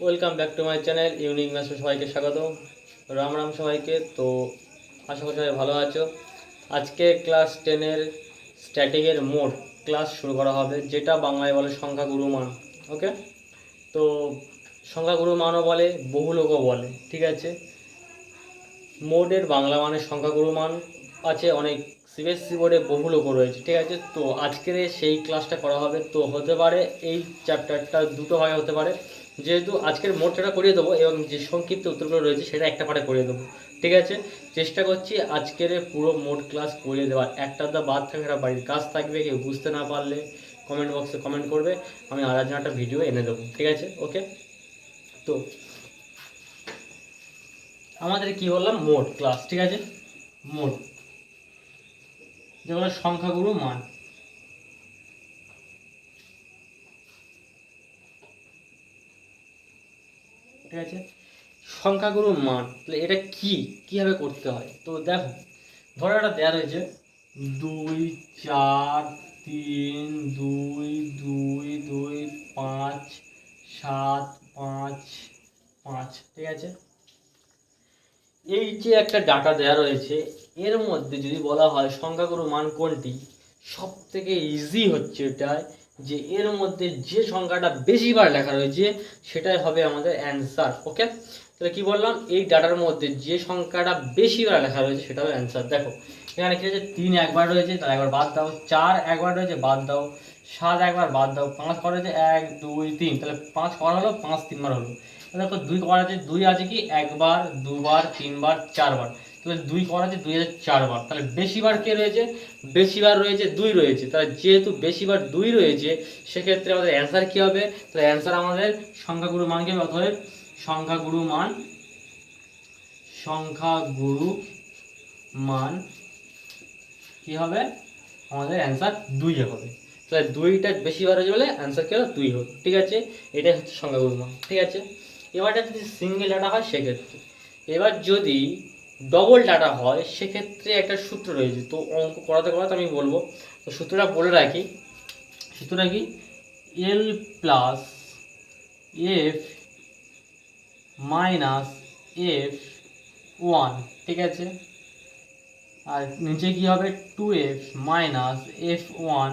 Welcome back to my channel unique ম্যাচে সবাইকে স্বাগত রাম রাম সবাইকে, তো আশা করি সবাই ভালো আছো। আজকে ক্লাস টেনের স্ট্যাটিকের মোড ক্লাস শুরু করা হবে, যেটা বাংলায় বলে সংখ্যাগুরু মান ওকে তো সংখ্যাগুরু মানও বলে, বহু লোকও বলে, ঠিক আছে? মোডের বাংলা মানের সংখ্যাগুরু মান আছে অনেক সিবিএসসি বোর্ডে বহু লোকও রয়েছে, ঠিক আছে? তো আজকের সেই ক্লাসটা করা হবে, তো হতে পারে এই চ্যাপ্টারটা দুটো ভাগে হতে পারে। যেহেতু আজকের মোটটা করিয়ে দেবো এবং যে সংক্ষিপ্ত উত্তরগুলো রয়েছে সেটা একটা পারে করিয়ে দেবো। ঠিক আছে? চেষ্টা করছি আজকের পুরো মোট ক্লাস করিয়ে দেওয়ার। একটা দা বাদ থাকে একটা বাড়ির কাজ থাকবে, কেউ বুঝতে না পারলে কমেন্ট বক্সে কমেন্ট করবে, আমি আর একটা ভিডিও এনে দেবো। ঠিক আছে? ওকে তো আমাদের কি বললাম? মোট ক্লাস ঠিক আছে? মোট। যেগুলো সংখ্যাগুরু মান। ঠিক আছে? সংখ্যাগুরু মান, তাহলে এটা কি? কীভাবে করতে হয়? তো দেখো, ধরো একটা দেওয়া রয়েছে, দুই, চার, তিন, দুই দুই দুই, পাঁচ, সাত, পাঁচ পাঁচ, ঠিক আছে? এই যে একটা ডাটা দেওয়া রয়েছে, এর মধ্যে যদি বলা হয় সংখ্যাগুরু মান কোনটি সব থেকে ইজি হচ্ছে এটাই যে এর মধ্যে যে সংখ্যাটা বেশিবার লেখা রয়েছে, সেটাই হবে আমাদের অ্যান্সার ওকে তাহলে কি বললাম? এই ডাটার মধ্যে যে সংখ্যাটা বেশিবার লেখা রয়েছে, সেটা হবে অ্যান্সার দেখো, এখানে কি হচ্ছে তিন একবার রয়েছে, তাহলে একবার বাদ দাও, চার একবার রয়েছে, বাদ দাও, সাত একবার বাদ দাও, পাঁচ করা রয়েছে, এক, দুই, তিন, তাহলে পাঁচ করা হলো, পাঁচ তিনবার হলো। দেখো, দুই করা আছে দুই আছে কি? একবার, দুবার, তিনবার, চারবার। তাহলে দুই করা আছে দুই আছে চারবার তাহলে বেশিবার কে রয়েছে? বেশিবার রয়েছে দুই রয়েছে। তাহলে যেহেতু বেশিবার দুই রয়েছে, সেক্ষেত্রে আমাদের অ্যান্সার কী হবে? তাহলে অ্যান্সার আমাদের সংখ্যাগুরু মান কি হবে? অতএব সংখ্যাগুরু মান সংখ্যাগুরু মান কি হবে? আমাদের অ্যান্সার দুই হবে। তাহলে দুইটা বেশিবার হয়েছে বলে অ্যান্সার কি হবে দুই হবে ঠিক আছে? এটাই হচ্ছে সংখ্যাগুরু মান। ঠিক আছে? এবারটা যদি সিঙ্গেল ডাটা হয়, সেক্ষেত্রে। এবার যদি ডবল ডাটা হয়, সেক্ষেত্রে একটা সূত্র রয়েছে। তো অঙ্ক করাতে করাতে আমি বলব, তো সূত্রটা বলে রাখি। সূত্রটা কি? L plus F minus F one ঠিক আছে? আর নিচে কি হবে? Two F minus F one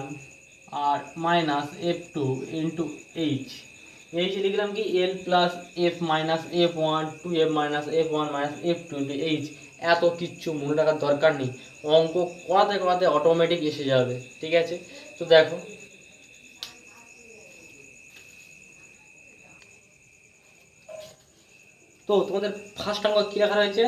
আর minus F two into H H লিখলাম কি L plus F minus F one two F minus F one minus F two H এত কিচ্ছু মনে রাখার দরকার নেই। অঙ্ক করাতে করাতে অটোমেটিক এসে যাবে, ঠিক আছে? তো দেখো। তো তোমাদের ফার্স্ট অঙ্ক কী লেখা রয়েছে?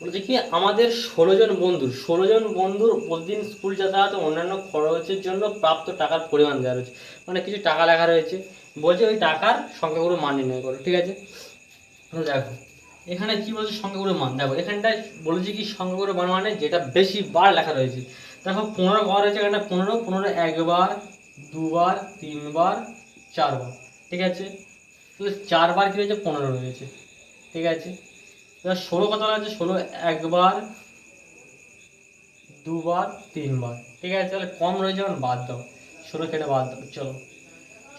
বলছে কি, আমাদের ষোলো জন বন্ধুর, ষোলো জন বন্ধুর প্রতিদিন স্কুল যাতায়াত অন্যান্য খরচের জন্য প্রাপ্ত টাকার পরিমাণ দেওয়া রয়েছে। মানে কিছু টাকা লেখা রয়েছে। বলছে ওই টাকার সংখ্যাগুলো মান নির্ণয় করো, ঠিক আছে? দেখো, এখানে কি বলছে সংখ্যাগুলো মান? দেখো, এখানটায় বলেছে কি সংখ্যাগুলো মান মানে যেটা বেশি বার লেখা রয়েছে। দেখো, পনেরো ঘর রয়েছে এখানে পনেরো পনেরো একবার, দুবার, তিনবার, চারবার, ঠিক আছে? চারবার কি রয়েছে? পনেরো রয়েছে, ঠিক আছে? এবার ষোলো কত আছে ষোলো একবার, দুবার, তিনবার, ঠিক আছে? তাহলে কম রয়েছে, এখন বাদ দাও। ষোলো কেটে বাদ দাও, চলো।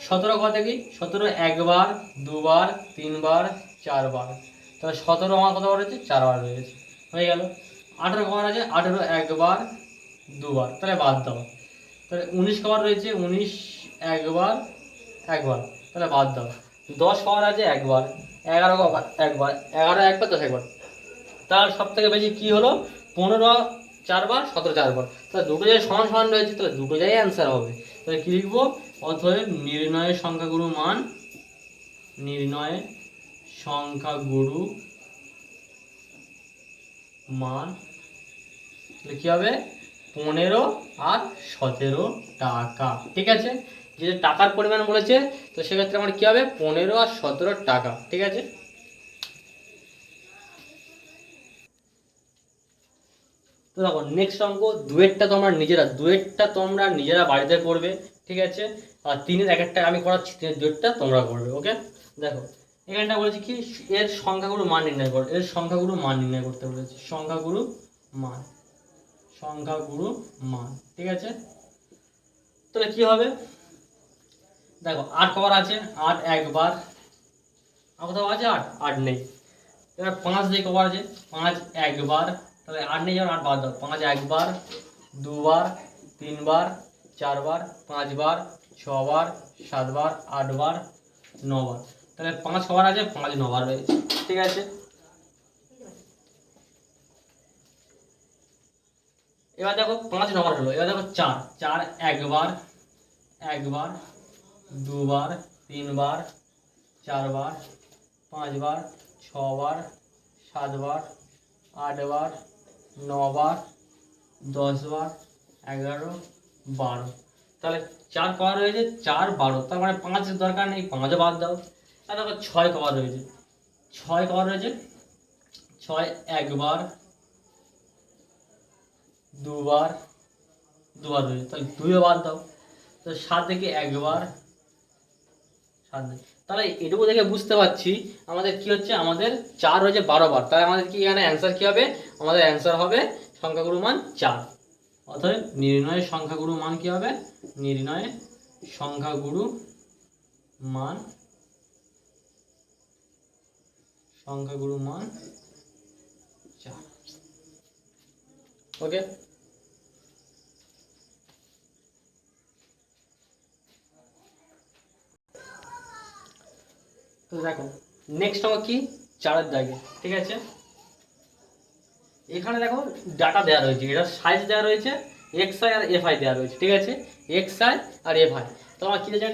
সতেরো কত কি সতেরো একবার, দুবার, তিনবার, চারবার। তাহলে সতেরো আমার কত রয়েছে চারবার রয়েছে হয়ে গেল। আঠেরো কবার আছে, আঠেরো একবার, দুবার। তাহলে বাদ দাও। তাহলে উনিশ কবার রয়েছে, উনিশ একবার একবার। তাহলে বাদ দাও। দশ কবার আছে, একবার। এগারো কবার, একবার। এগারো একবার দশ একবার। তার সব থেকে বেশি কী হলো? পনেরো চারবার, সতেরো চারবার। তাহলে দুটো জায়গায় সমান সমান রয়েছে, তাহলে দুটো জায়গায় অ্যান্সার হবে। তাহলে কি লিখব? অতএব নির্ণয়ের সংখ্যাগুরু মান, নির্ণয়ে সংখ্যাগুরু মান কি হবে? পনেরো আর সতেরো টাকা। ঠিক আছে? যে টাকার পরিমাণ বলেছে, তো সেক্ষেত্রে আমার কি হবে? পনেরো আর সতেরো টাকা। ঠিক আছে? তো দেখো নেক্সট অঙ্ক, দুয়েরটা তোমরা নিজেরা, দুয়েরটা তোমরা নিজেরা বাড়িতে করবে। ঠিক আছে? আর তিনের এক একটা আমি করাচ্ছি, তিনের দুয়েরটা তোমরা করবে ওকে দেখো, এখানটা বলেছি কি, এর সংখ্যাগুলো মান নির্ণয় করো, এর সংখ্যাগুলো মান নির্ণয় করতে বলেছি, সংখ্যাগুলো মান সংখ্যাগুলো মান, ঠিক আছে? তাহলে কি হবে? দেখো, আট কবার আছে, আট একবার কোথাও আছে আট? আট নেই। এবার পাঁচ দিয়ে কবার আছে, পাঁচ একবার, তাহলে আট নেই যেমন আট বাদ দাও, পাঁচ একবার, দুবার, তিনবার, চারবার, পাঁচবার ছবার, সাতবার, আটবার, নবার। তাহলে পাঁচ কবার আছে পাঁচ, নবার রয়েছে। ঠিক আছে? এবার দেখো পাঁচ নম্বর হলো। এবার দেখো চার। চার, একবার একবার, দুবার, তিনবার, চারবার, পাঁচবার, ছবার, সাতবার, আটবার, নবার, দশবার, এগারো, বারো। তাহলে চার কবার রয়েছে, চার বারো। তার মানে পাঁচের দরকার নেই, পাঁচও বাদ দাও। আর দেখো ছয় কবার রয়েছে। ছয় কবার রয়েছে। ছয় একবার, দুবার দুবার রয়েছে। তাহলে দুইও বাদ দাও। তো সাত থেকে একবার, সাত তাহলে এটুকু দেখে বুঝতে পারছি আমাদের কি হচ্ছে, আমাদের চার হয়েছে বারো বার। তাহলে আমাদের কি এখানে অ্যান্সার কি হবে? আমাদের অ্যান্সার হবে সংখ্যাগুরু মান চার। অতএব নির্ণয়ের সংখ্যাগুরু মান কি হবে? নির্ণয়ের সংখ্যাগুরু মান সংখ্যাগুরু মান চার। ওকে তো দেখো নেক্সট আমার কি? চারের দাগে, ঠিক আছে? এখানে দেখো ডাটা দেওয়া রয়েছে, এটা সাইজ দেওয়া রয়েছে X I R F I দেওয়া রয়েছে, ঠিক আছে? X I R F I তো আমার কী রয়েছে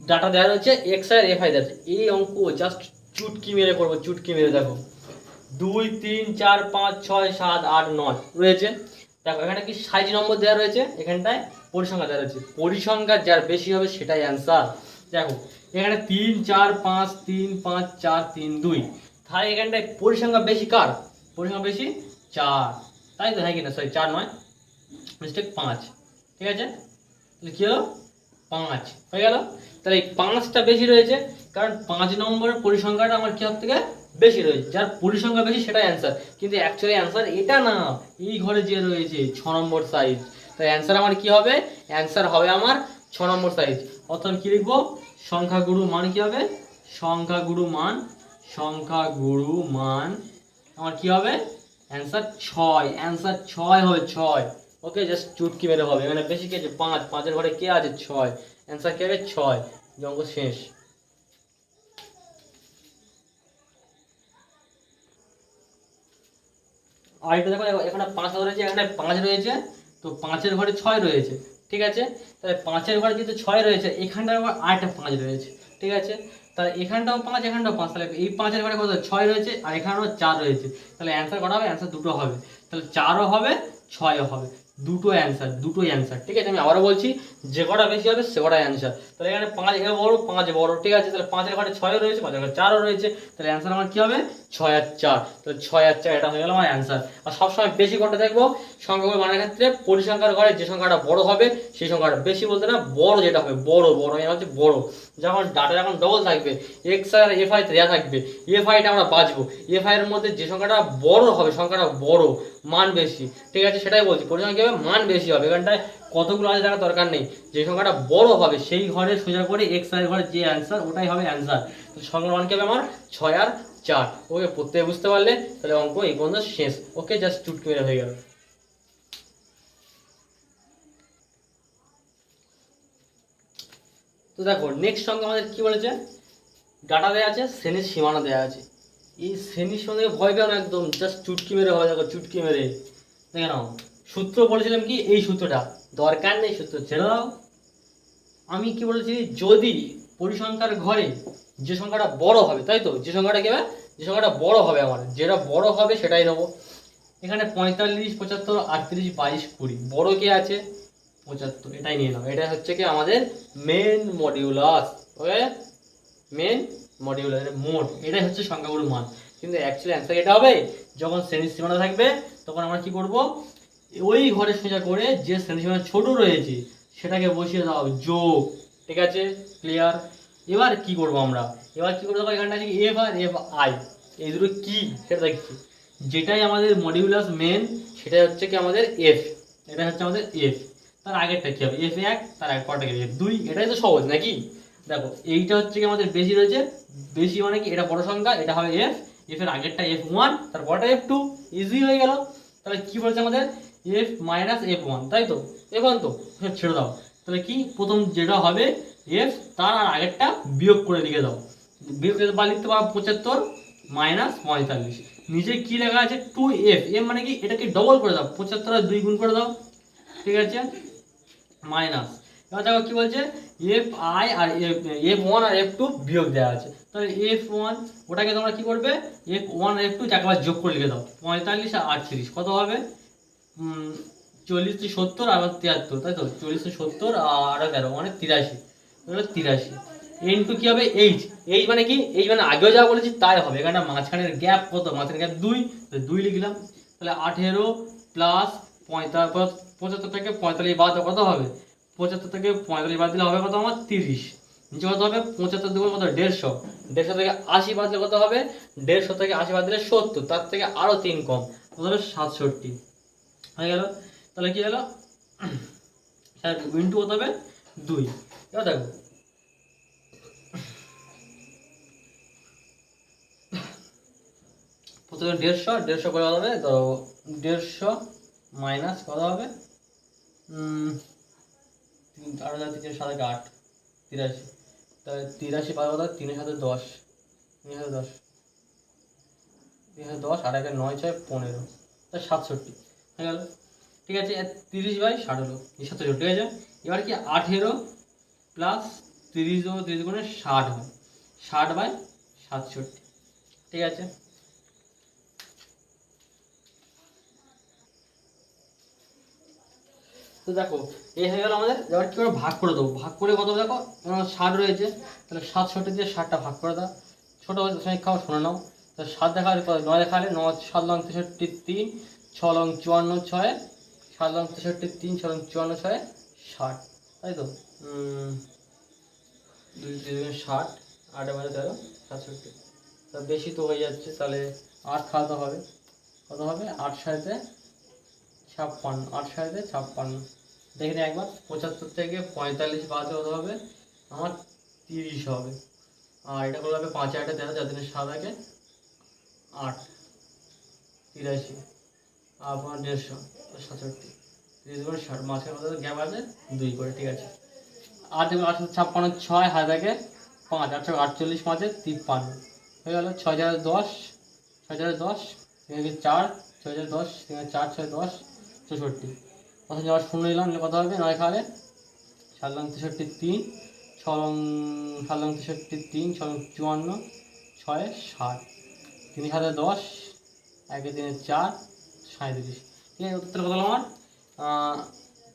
ডাটা দেওয়া রয়েছে X I R F I দেওয়া এই অঙ্ক জাস্ট চুটকি মেরে করব, চুটকি মেরে দেখো। দুই, তিন, চার, পাঁচ, ছয়, সাত, আট, নয়, রয়েছে? দেখো, এখানে কি সাইজ নম্বর দেওয়া রয়েছে? এখানটায় পরিসংখ্যা দেওয়া রয়েছে। পরিসংখ্যা যার বেশি হবে সেটাই অ্যান্সার দেখো, এখানে তিন, চার, পাঁচ, তিন, পাঁচ, চার, তিন, দুই। তাহলে এখানটায় পরিসংখ্যা বেশি কার? পরিসংখ্যা বেশি? চার। তাই তো হ্যাঁ কিনা সরি চার নয়। মিস্টেক পাঁচ। ঠিক আছে? তাহলে কী হলো? পাঁচ। হয়ে গেল? তাহলে এই পাঁচটা বেশি রয়েছে, কারণ পাঁচ নম্বরের পরিসংখ্যাটা আমার কি থেকে বেশি রয়েছে? যার পরিসংখ্যা বেশি, সেটাই অ্যান্সার কিন্তু অ্যাকচুয়ালি অ্যান্সার এটা না। এই ঘরে যে রয়েছে, ছ নম্বর সাইজ তাই অ্যান্সার আমার কি হবে? অ্যান্সার হবে আমার ছ নম্বর সাইজ অর্থাৎ কি লিখব? সংখ্যাগুরু মান কি হবে? সংখ্যাগুরু মান সংখ্যাগুরু মান আমার কি হবে? অ্যান্সার ছয়। অ্যান্সার ছয় হবে ছয়। ওকে জাস্ট চুটকি মেরে হবে। মানে বেশি কে আছে? পাঁচ। পাঁচের ঘরে কে আছে? ছয়। অ্যান্সার কে হবে? ছয়। অঙ্ক শেষ। আর এটা দেখো, এখানে পাঁচ রয়েছে, এখানে পাঁচ রয়েছে। তো পাঁচের ঘরে ছয় রয়েছে। ঠিক আছে? তাহলে পাঁচের ঘরে যেহেতু ছয় রয়েছে এখানটার আবার আরেকটা পাঁচ রয়েছে। ঠিক আছে? তাহলে এখানটাও পাঁচ এখানটাও পাঁচ। তাহলে এই পাঁচের ঘরে কত? ছয় রয়েছে আর এখানেও চার রয়েছে। তাহলে অ্যান্সার কটা হবে? অ্যান্সার দুটো হবে। তাহলে চারও হবে, ছয়ও হবে। দুটো অ্যান্সার দুটোই অ্যান্সার ঠিক আছে? আমি আবারও বলছি, যে কটা বেশি হবে, সে কটাই অ্যান্সার তাহলে এখানে পাঁচ এ বড়, পাঁচ বড়, ঠিক আছে? তাহলে পাঁচের ঘরে ছয়ও রয়েছে পাঁচের ঘরে চারও রয়েছে। তাহলে অ্যান্সার আমার কী হবে? ছয় আর চার। তাহলে ছয় আর চার, এটা হয়ে গেল আমার অ্যান্সার আর সবসময় বেশি কটা দেখব? সংখ্যাগুলো মানের ক্ষেত্রে পরিসংখ্যার ঘরে যে সংখ্যাটা বড় হবে, সেই সংখ্যাটা বেশি বলতে না, বড় যেটা হবে, বড় বড় এটা হচ্ছে বড়। যখন ডাটা যখন ডবল থাকবে এক্স আর এফ আই থাকবে এফ আইটা আমরা বাঁচবো। এফ আই এর মধ্যে যে সংখ্যাটা বড় হবে, সংখ্যাটা বড়। মান বেশি। ঠিক আছে, সেটাই বলছি। পরিসংখ্যা কি হবে? মান বেশি হবে। এখানটায় কতগুলো আছে দেখার দরকার নেই। যে সংখ্যাটা বড় হবে, সেই ঘরে সোজা করে এক্স আর ঘরে যে অ্যান্সার ওটাই হবে অ্যান্সার তো সংখ্যার মান কি হবে আমার? ছয় আর চার। ওকে, প্রত্যেকে বুঝতে পারলে? তাহলে অঙ্ক এই পর্যন্ত শেষ। ওকে জাস্ট চুটকি মেরে হয়ে গেল। তো দেখো নেক্সট সঙ্গে আমাদের কি বলেছে? ডাটা দেওয়া আছে, শ্রেণির সীমানা দেওয়া আছে। এই শ্রেণির সঙ্গে ভয় পেও না একদম জাস্ট চুটকি মেরে হয় দেখো, চুটকি মেরে। দেখে নাও। সূত্র বলেছিলাম কি? এই সূত্রটা। দরকার নেই সূত্র ছেড়ে দাও আমি কি বলেছি? যদি পরিসংখ্যার ঘরে যে সংখ্যাটা বড় হবে, তাই তো? যে সংখ্যাটা কি হবে? যে সংখ্যাটা বড় হবে আমার। যেটা বড় হবে সেটাই নেব। এখানে পঁয়তাল্লিশ, পঁচাত্তর, আটত্রিশ, বাইশ, কুড়ি। বড় কে আছে? পঁচাত্তর। এটাই নিয়ে নাও। এটা হচ্ছে কি আমাদের main modulus okay main modulus মোট এটাই হচ্ছে সংখ্যাগুলোর মান। কিন্তু অ্যাকচুয়ালি অ্যান্সার এটা হবে? যখন শ্রেণির সীমানা থাকবে, তখন আমরা কি করব? ওই ঘরে সোজা করে যে শ্রেণির সীমানা ছোট রয়েছে, সেটাকে বসিয়ে দাও যোগ, ঠিক আছে? ক্লিয়ার এবার কি করব আমরা? এবার কি করব? এখানটা আছে এফ আর এফ আই এই দুটো কি? সেটা দেখছি। যেটাই আমাদের মডিউলাস মেন সেটাই হচ্ছে কি আমাদের এফ এটা হচ্ছে আমাদের এফ তার আগেরটা কি হবে? এফ এক, তার এক কটা এফ দুই, এটাই তো সহজ, নাকি? দেখো, এইটা হচ্ছে কি আমাদের বেশি রয়েছে? বেশি মানে কি? এটা বড় সংখ্যা, এটা হবে এফ এফ এর আগেরটা এফ ওয়ান তারপরটা এফ টু ইজি হয়ে গেল। তাহলে কি বলছে আমাদের? এফ মাইনাস এফ ওয়ান তাই তো? এফ ওয়ান তো ছেড়ে দাও। তাহলে কি? প্রথম যেটা হবে এফ তার আর আগেরটা বিয়োগ করে লিখে দাও। বিয়োগ করে বা লিখতে পারো পঁচাত্তর মাইনাস পঁয়তাল্লিশ। নিচে কি লেখা আছে? টু এফ এফ মানে কি? এটাকে ডবল করে দাও। পঁচাত্তর আর দুই গুণ করে দাও। ঠিক আছে? মাইনাস এবার দেখো কি বলছে? F I R F one আর এফ টু বিয়োগ দেওয়া আছে। তাহলে এফ ওয়ান ওটাকে তোমরা কি করবে? এফ ওয়ান আর এফ টু যাকে যোগ করে লিখে দাও। পঁয়তাল্লিশ আর আটত্রিশ, কত হবে? চল্লিশ সত্তর আর তিয়াত্তর, তাই তো? চল্লিশ সত্তর আর তেরো মানে তিরাশি। হলো তিরাশি। ইন্টু কি হবে? এইচ এইচ মানে কি? এইচ মানে আগেও যা বলেছি, তাই হবে। এখানে মাঝখানের গ্যাপ কত? মাঝখানের গ্যাপ দুই। তাহলে দুই লিখলাম। তাহলে আঠেরো প্লাস পঁয়তাল্লিশ পঁচাত্তর থেকে পঁয়তাল্লিশ বাদ কত হবে? পঁচাত্তর থেকে পঁয়তাল্লিশ বাদ দিলে হবে কত আমার তিরিশ। নিচে কত হবে? পঁচাত্তর দেবো কত? দেড়শো। দেড়শো থেকে আশি বাদ দিলে কত হবে? দেড়শো থেকে আশি বাদ দিলে সত্তর। তার থেকে আরও তিন কম। কত হবে? সাতষট্টি। হয়ে গেল। তাহলে কি হলো? ইন্টু কত হবে? দুই। এবার দেখো। প্রথমে দেড়শো দেড়শো করে হবে? তো দেড়শো মাইনাস কত হবে? তিন আট হাজার তিনশো সাত আট, তিরাশি। তাহলে তিরাশি পাঁচ কত তিন সাথে দশ। তিন সাথে দশ। তিন সাথে দশ আর একে নয় ছয় পনেরো। তাহলে সাতষট্টি। হয়ে গেল। ঠিক আছে তিরিশ বাই ষাট হলো। সাতষট্টি, ঠিক আছে? এবার কি আঠেরো প্লাস তিরিশ ও তিরিশ গুণে ষাট হয় ষাট বাই সাতষট্টি। ঠিক আছে? তো দেখো, এই হয়ে গেল আমাদের, এবার কি করে ভাগ করে দেবো। ভাগ করে কত দেখো? আমার ষাট রয়েছে। তাহলে সাত সাতষট্টি দিয়ে ষাটটা ভাগ করে দাও। ছোটো সংখ্যাও শুনে নাও। তাহলে সাত দেখা হলে কত? নয় দেখা হলে নয় সাত লং তেষট্টি তিন, ছ লং চুয়ান্ন ছয়, সাত লং তেষট্টি তিন, ছ লং চুয়ান্ন ছয়, ষাট। তাই তো? দুই দুই ষাট, আটে বাজে তেরো, সাতষট্টি। তা বেশি তো হয়ে যাচ্ছে, তাহলে আট খাওয়াতে হবে। কত হবে? আট সাড়ে ছাপ্পান্ন, আট সাড়ে ছাপ্পান্ন। দেখে নিই একবার, পঁচাত্তর থেকে পঁয়তাল্লিশ বাদ কত হবে, আমার তিরিশ হবে। আর এটা করলে হবে পাঁচ আটে যার দিনে সাত আগে আট, তিরাশি, আর আপনার দেড়শো, সাতষট্টি, তিরিশ করে ষাট, মাঝখানে মধ্যে গ্যাপ আছে দুই করে, ঠিক আছে। আট আটশো ছাপ্পান্ন, ছয় হাত আগে পাঁচ, আটশো আটচল্লিশ, পাঁচে তিপ্পান্ন, হয়ে গেল ছয় হাজার দশ, ছয় হাজার দশ চার, ছয় হাজার দশ চার, ছয় দশ, চৌষট্টি। প্রথম আবার শূন্য নিলাম, নিলে কত হবে? নয় খালে সাত লং তেষট্টি তিন, ছ লং, সাত লং তেষট্টি তিন, ছ চুয়ান্ন, ছয় ষাট তিন সাথে দশ, একে তিনে চার সাঁত্রিশ ঠিক আছে, উত্তর কত আমার?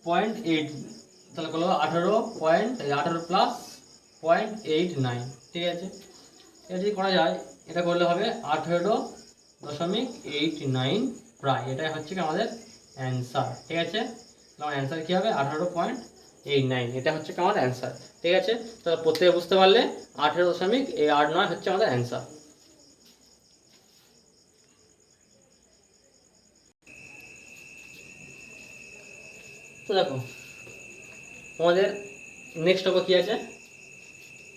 পয়েন্ট এইট তাহলে কত আঠারো পয়েন্ট আঠারো প্লাস পয়েন্ট এইট নাইন ঠিক আছে? এটা যদি করা যায়, এটা করলে হবে আঠেরো দশমিক এইট নাইন প্রায়। এটাই হচ্ছে কি আমাদের অ্যান্সার ঠিক আছে? তাহলে আমার অ্যান্সার কী হবে? আঠারো পয়েন্ট এইট নাইন এটা হচ্ছে কি আমাদের অ্যান্সার ঠিক আছে? তাহলে প্রত্যেকে বুঝতে পারলে আঠেরো দশমিক এই আট নয় হচ্ছে আমাদের অ্যান্সার তো দেখো আমাদের নেক্সট হবে কি আছে?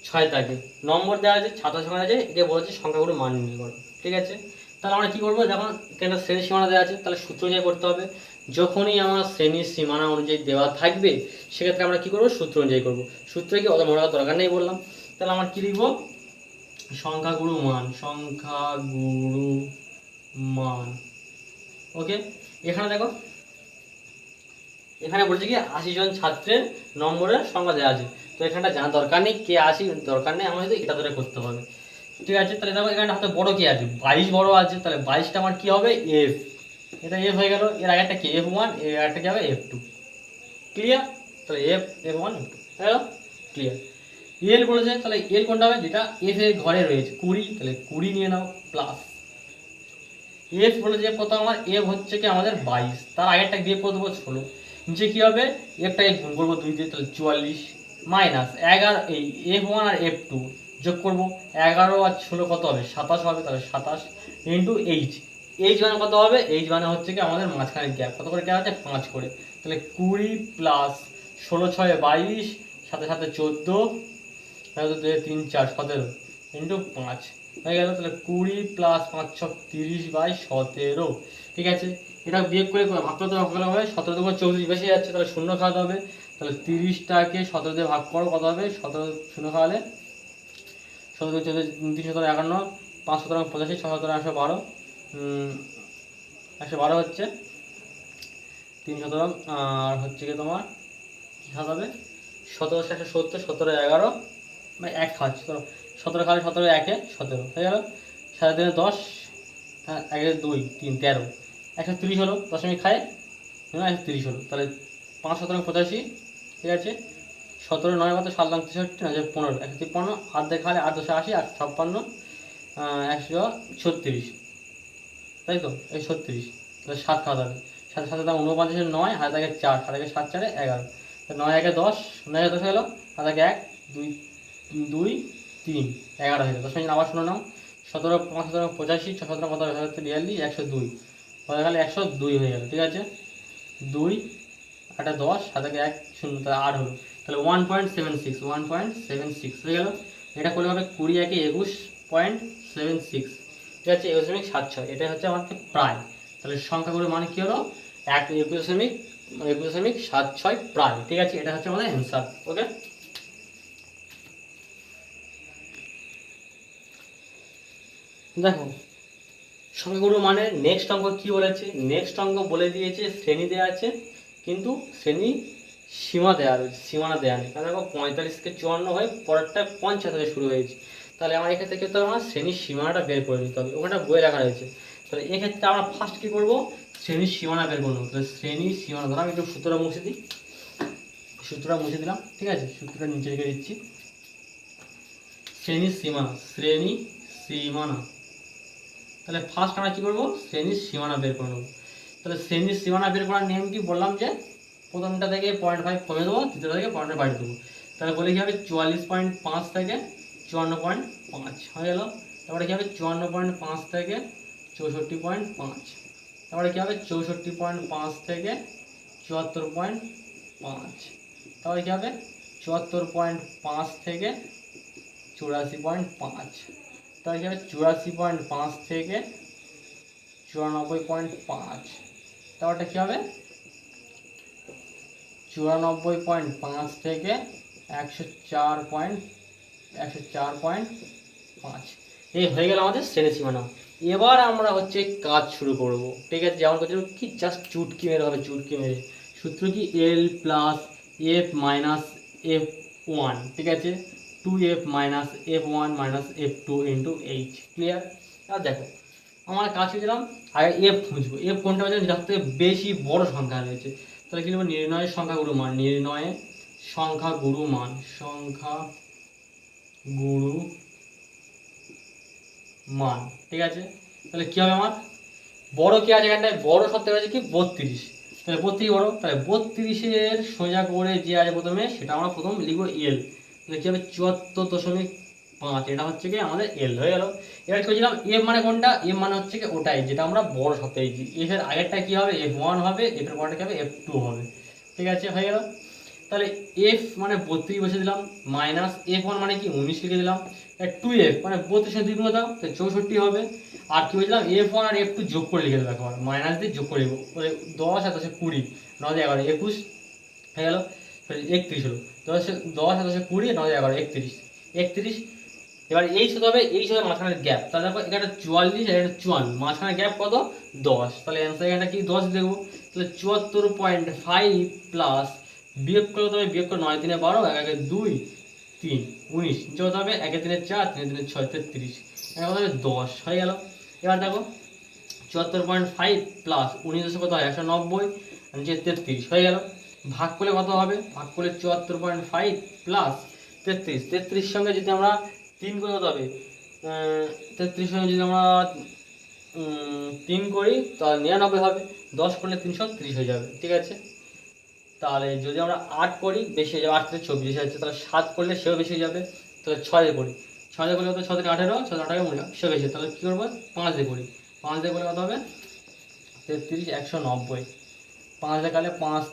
ছয় তাকে নম্বর দেওয়া আছে, ছাত্র সংখ্যা আছে এটা বলেছে সংখ্যাগুলো মান নির্ণয় করো, ঠিক আছে? তাহলে আমরা কি করব? যখন কেন শ্রেণির সীমানা দেওয়া আছে, তাহলে সূত্র অনুযায়ী করতে হবে। যখনই আমার শ্রেণির সীমানা অনুযায়ী দেওয়া থাকবে, সেক্ষেত্রে আমরা কি করব? সূত্র অনুযায়ী করব। সূত্রে কি অত মনে করার দরকার নেই বললাম। তাহলে আমার কি লিখব? সংখ্যাগুরু মান সংখ্যাগুরু মান। ওকে? এখানে দেখো। এখানে বলছে কি, আশি জন ছাত্রের নম্বরের সংখ্যা দেওয়া আছে। তো এখানটা জানা দরকার নেই, কে আশি, দরকার নেই। আমার এটা ধরে করতে হবে। ঠিক আছে? তাহলে দেখো এখানে হাতে বড় কি আছে? বাইশ বড় আছে। তাহলে বাইশটা আমার কি হবে? এফ। এটা এফ হয়ে গেল, এর আগে একটা কি? এফ ওয়ানের একটা কি হবে? এফ টু ক্লিয়ার তাহলে F F one F two হয়ে ক্লিয়ার এল বলেছে তাহলে এল কোনটা হবে? যেটা এফ এর ঘরে রয়েছে। কুড়ি, তাহলে কুড়ি নিয়ে নাও প্লাস এফ বলে যে কত আমার এফ হচ্ছে কি আমাদের বাইশ। তার আগেরটা দিয়ে করে দেবো ষোলো নিচে কি হবে? এফটাকে গুণ করব দুই দিয়ে, তাহলে চুয়াল্লিশ মাইনাস এগারো, এই এফ ওয়ান আর এফ টু যোগ করব। এগারো আর ষোলো কত হবে? সাতাশ হবে, তাহলে সাতাশ ইন্টু এইচ এইচ মানে কত হবে? এইচ মানে হচ্ছে কি আমাদের মাঝখানে গ্যাপ কত করে গ্যাপ আছে? পাঁচ করে। তাহলে কুড়ি প্লাস ষোলো ছয় বাইশ, সাথে সাথে চোদ্দ, তাহলে তিন চার, সতেরো। ইন্টু পাঁচ। হয়ে গেল, তাহলে কুড়ি প্লাস পাঁচ ছ তিরিশ বাই সতেরো। ঠিক আছে? এটা বিয়োগ করে ভাগ করতে ভাগ করা হবে। সতেরো দুগুণ চৌত্রিশ বেশি যাচ্ছে, তাহলে শূন্য খাওয়াতে হবে। তাহলে তিরিশটাকে সতেরো দিয়ে ভাগ করো, কত হবে? সতেরো শূন্য খাওয়ালে সতেরো চোদ্দ তিন সতেরো একান্ন, পাঁচ সতেরো পঁচাশি ছ সতেরো একশো বারো। একশো বারো হচ্ছে। তিন সতেরো আর হচ্ছে কি তোমার, কী হবে সতেরো একশো সত্তর, সতেরো এগারো মানে এক খাওয়াচ্ছে তো সতেরো খাওয়ালে সতেরো, একে সতেরো, হয়ে গেল। সাড়ে তিনে দশ হ্যাঁ একে দুই, তিন, তেরো। একশো তিরিশ হলো দশমিক খায় একশো তিরিশ হলো। তাহলে পাঁচ সতেরো পঁচাশি, ঠিক আছে? সতেরো নয় কত? সাত লাখ তেষট্টি, নয় পনেরো। একশো তিপ্পান্ন, আট দেখা আট দশে আশি, আট ছাপ্পান্ন একশো ছত্রিশ। তাই তো? এই ছত্রিশ। তাহলে সাত খাওয়া যাবে। সাথে সাথে দাম উনপঞ্চাশে নয় হাতে থাকে চার হাতে থাকে সাত চারে এগারো। নয় একে দশ, নয় একে দশ হলো হাতে আগে এক দুই দুই, তিন, এগারো হয়ে গেল। দশ মিনিট আবার শুনে নাও। সতেরো পাঁচ সতেরো পঁচাশি ছ সতেরো কত হচ্ছে বিয়াল্লিশ একশো দুই। হয়ে গেলে একশো দুই হয়ে গেল, ঠিক আছে? দুই একটা দশ হাতে এক শূন্য, তাহলে আট হলো। তাহলে one point seven six one point seven six হয়ে গেল। এটা করলে হবে কুড়ি একে একুশ পয়েন্ট সেভেন সিক্স ঠিক আছে একুশ দশমিক সাত ছয় এটা হচ্ছে আমাদের প্রায় তাহলে সংখ্যাগুলোর মানে কী হলো? এক একুশ দশমিক একুশ দশমিক সাত ছয় প্রায় ঠিক আছে? এটা হচ্ছে আমাদের অ্যান্সার ওকে দেখো সংখ্যাগুলো মানে নেক্সট অঙ্ক কি বলেছে? নেক্সট অঙ্ক বলে দিয়েছে, শ্রেণি দেওয়া আছে, কিন্তু শ্রেণি সীমা দেওয়া রয়েছে, সীমানা দেওয়া নেই। কারণ দেখো পঁয়তাল্লিশ থেকে চুয়ান্ন হয়ে পরেরটা পঞ্চাশ থেকে শুরু হয়েছে। তাহলে আমার এক্ষেত্রে কিন্তু আমার শ্রেণির সীমানাটা বের করে নিতে হবে। ওখানটা বইয়ে রাখা রয়েছে। তাহলে এক্ষেত্রে আমরা ফার্স্ট কী করব? শ্রেণির সীমানা বের করব। তাহলে শ্রেণির সীমানা, ধরো আমি একটু সূত্রটা মুছে দিই। সূত্রটা মুছে দিলাম, ঠিক আছে? সূত্রটা নিচে রেখে দিচ্ছি। শ্রেণির সীমানা শ্রেণি সীমানা। তাহলে ফার্স্ট আমরা কী করব? শ্রেণির সীমানা বের করে নেব। তাহলে শ্রেণির সীমানা বের করার নিয়ম কি? বললাম যে প্রথমটা থেকে পয়েন্ট ফাইভ কমে দেবো, তৃতীয়টা থেকে পয়েন্ট বাড়িয়ে দেবো। তাহলে বলে কী হবে? চুয়াল্লিশ পয়েন্ট পাঁচ থেকে চুয়ান্ন পয়েন্ট পাঁচ। হয়ে গেল। তারপরে কী হবে? চুয়ান্ন পয়েন্ট পাঁচ থেকে চৌষট্টি পয়েন্ট পাঁচ। তারপরে কী হবে? চৌষট্টি পয়েন্ট পাঁচ থেকে চুয়াত্তর পয়েন্ট পাঁচ। তারপরে কী হবে? চুয়াত্তর পয়েন্ট পাঁচ থেকে চুরাশি পয়েন্ট পাঁচ। তাহলে কী হবে? চুরাশি পয়েন্ট পাঁচ থেকে চুরানব্বই পয়েন্ট পাঁচ। তারপরটা কী হবে? চুরানব্বই পয়েন্ট পাঁচ থেকে একশো চার পয়েন্ট একশো চার পয়েন্ট পাঁচ। এই হয়ে গেল আমাদের শ্রেণি সীমানা। এবার আমরা হচ্ছে কাজ শুরু করব। ঠিক আছে, যেমন করছি কি জাস্ট চুটকি মেরে হবে, চুটকি মেরে। সূত্র কি? L plus F minus F one ঠিক আছে? Two F minus F one minus F two into H clear আর দেখো, আমার কাজ কি দিলাম আগে এফ খুঁজবো। এফ কোনটা হচ্ছে যার থেকে বেশি বড় সংখ্যা রয়েছে। তাহলে কি লিখব নির্ণয়ের সংখ্যাগুরু মান নির্ণয়ে সংখ্যা গুরু মান। সংখ্যা গুরু মান। ঠিক আছে? তাহলে কি হবে আমার? বড় কি আছে এখানটায়? বড় থেকে আছে কি? বত্রিশ। তাহলে বত্রিশ বড়। তাহলে বত্রিশের সোজা করে যে আছে প্রথমে, সেটা আমরা প্রথম লিখব এল তাহলে কি হবে? চুয়াত্তর দশমিক পাঁচ। এটা হচ্ছে কি? আমাদের এল হয়ে গেল। এবার কি বলছিলাম এফ মানে কোনটা? এফ মানে হচ্ছে কি? ওটাই, যেটা আমরা বড় সপ্তাহে এফ এর আগেরটা কি হবে? এফ ওয়ান হবে। এফ এর পরটা কি হবে? এফ টু হবে। ঠিক আছে? হয়ে গেল? তাহলে এফ মানে বত্রিশ বসে দিলাম মাইনাস এফ ওয়ান মানে কি? উনিশ লিখে দিলাম। টু এফ মানে বত্রিশের দুই গুলো দাও, তাহলে চৌষট্টি হবে। আর কি বলছিলাম এফ ওয়ান আর এফ টু যোগ করে লিখে দেবো একবার। মাইনাস দিয়ে যোগ করে দেবো দশ দশে কুড়ি, নয় এগারো, একুশ হয়ে গেল। একত্রিশ হলো। দশ দশ দশে কুড়ি, নয় এগারো, একত্রিশ। একত্রিশ, এবার এই সাথে হবে, এই সাথে মাঝখানের গ্যাপ তাহলে দেখো এখানে চুয়াল্লিশ আর এটা চুয়ান্ন। মাঝখানের গ্যাপ কত? দশ। তাহলে অ্যান্সার এখানে কি? দশ দেখব তাহলে চুয়াত্তর পয়েন্ট ফাইভ প্লাস বিয়োগ করলে তবে বিয়োগ করে নয় তিনে বারো, এক, একে, দুই, তিন, উনিশ কত হবে একে তিনে চার, তিনে তিনে ছয়, তেত্রিশ। এখানে কত হবে দশ, হয়ে গেল। এবার দেখো, চুয়াত্তর পয়েন্ট ফাইভ প্লাস উনিশ দশে কত হয়? একশো নব্বই নিচে তেত্রিশ, হয়ে গেল। ভাগ করলে কত হবে? ভাগ করলে চুয়াত্তর পয়েন্ট ফাইভ প্লাস তেত্রিশ। তেত্রিশ সঙ্গে যদি আমরা তিন করে কত হবে? তেত্রিশ সঙ্গে যদি আমরা তিন করি, তাহলে নিরানব্বই হবে। দশ করলে তিনশো ত্রিশ হয়ে যাবে। ঠিক আছে? তাহলে যদি আমরা আট করি, বেশি হয়ে যাবে আট থেকে চব্বিশ হচ্ছে তাহলে সাত করলে সেও বেশি হয়ে যাবে, তাহলে ছয় করি। ছয় দিয়ে করলে কত? ছ থেকে আঠেরো ছ থেকে মনে সেও বেশি তাহলে কী করব? পাঁচ দিয়ে করি। পাঁচ দিয়ে করলে কত হবে? তেত্রিশ, একশো নব্বই। পাঁচ দেখালে পাঁচ,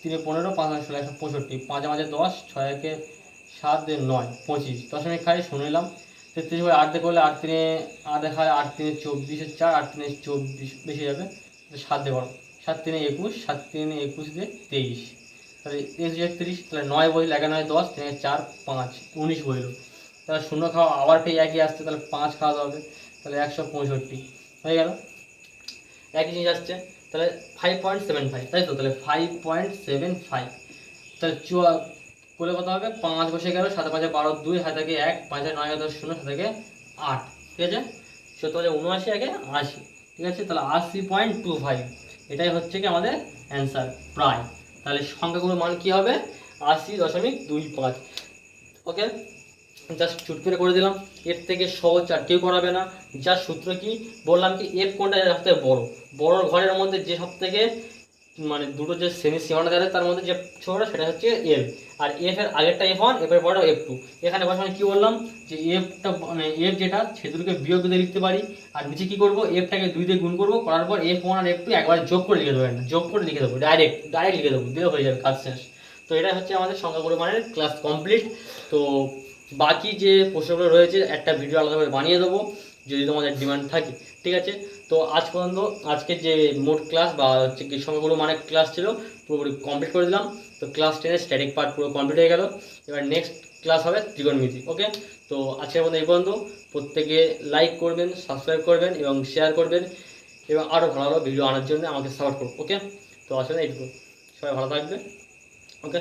তিনে পনেরো, পাঁচ ষোলো, একশো পঁয়ষট্টি। পাঁচে মাঝে দশ, ছয় একে সাত নয়, পঁচিশ। দশমিক খাই শুনলাম তেত্রিশ করে আট দিয়ে করলে আট তিনে, আট দেখা হয় আট তিনে চব্বিশে, চার, আট তিনে চব্বিশ, বেশি যাবে। সাত দিয়ে করো। সাত তিনে একুশ, সাত তিনে একুশ দিয়ে তেইশ। তাহলে তেইশ তিরিশ, তাহলে নয় বইল, এগারো নয় দশ, তিনে চার, পাঁচ, উনিশ বইল। তাহলে শূন্য খাওয়া আবার পেয়ে একই আসছে, তাহলে পাঁচ খাওয়া হবে, তাহলে একশো পঁয়ষট্টি। হয়ে গেল? একই জিনিস আসছে, তাহলে ফাইভ পয়েন্ট সেভেন ফাইভ তাই তো? তাহলে ফাইভ পয়েন্ট সেভেন ফাইভ তাহলে চুয়া করে কত হবে? পাঁচ বসে গেল, সাত পাঁচে বারো দুই হাতে থেকে এক, পাঁচে নয় দশ, শূন্য, সাত থেকে আট। ঠিক আছে? সত্তর হাজার উনআশি আগে আশি। ঠিক আছে? তাহলে আশি পয়েন্ট টু ফাইভ এটাই হচ্ছে কি আমাদের অ্যান্সার প্রায়। তাহলে সংখ্যাগুলোর মান কি হবে? আশি দশমিক দুই পাঁচ। ওকে জাস্ট চুট করে করে দিলাম। এর থেকে সহজ আর কেউ করাবে না। যার সূত্র কি? বললাম কি এফ কোনটা সব থেকে বড়ো বড়োর ঘরের মধ্যে যে সব থেকে মানে দুটো যে সেমি সীমানা যাবে তার মধ্যে যে ছোটটা, সেটা হচ্ছে এল আর এফ এর আগেরটা এফ ওয়ান এফ এর এফ টু এখানে বসানো কি বললাম? যে এফটা মানে এফ যেটা, সে দুটোকে বিয়োগ দিয়ে লিখতে পারি। আর নিচে কি করব? এফটাকে দুই দিয়ে গুণ করব। করার পর এফ ওয়ান আর এফ টু একবার যোগ করে লিখে দেবো একটা যোগ করে লিখে দেবো। ডাইরেক্ট ডাইরেক্ট লিখে দেবো। দিলে হয়ে যাবে কাজ শেষ। তো এটা হচ্ছে আমাদের সংখ্যাগুলো মানের ক্লাস কমপ্লিট তো বাকি যে প্রশ্নগুলো রয়েছে, একটা ভিডিও আলাদাভাবে বানিয়ে দেবো, যদি তোমাদের ডিমান্ড থাকে। ঠিক আছে? তো আজ পর্যন্ত আজকে যে মোট ক্লাস বা হচ্ছে কি সংখ্যাগুলো মানে ক্লাস ছিল, পুরোপুরি কমপ্লিট করে দিলাম। তো ক্লাস টেনের স্ট্যাটিক পার্ট পুরো কমপ্লিট হয়ে গেল। এবার নেক্সট ক্লাস হবে ত্রিকোণমিতি ওকে তো আজকের মধ্যে এই পর্যন্ত। প্রত্যেকে লাইক করবেন সাবস্ক্রাইব করবেন এবং শেয়ার করবেন। এবং আরও ভালো ভালো ভিডিও আনার জন্য আমাকে সাপোর্ট করুন ওকে তো আসলে এইটুকু। সবাই ভালো থাকবে ওকে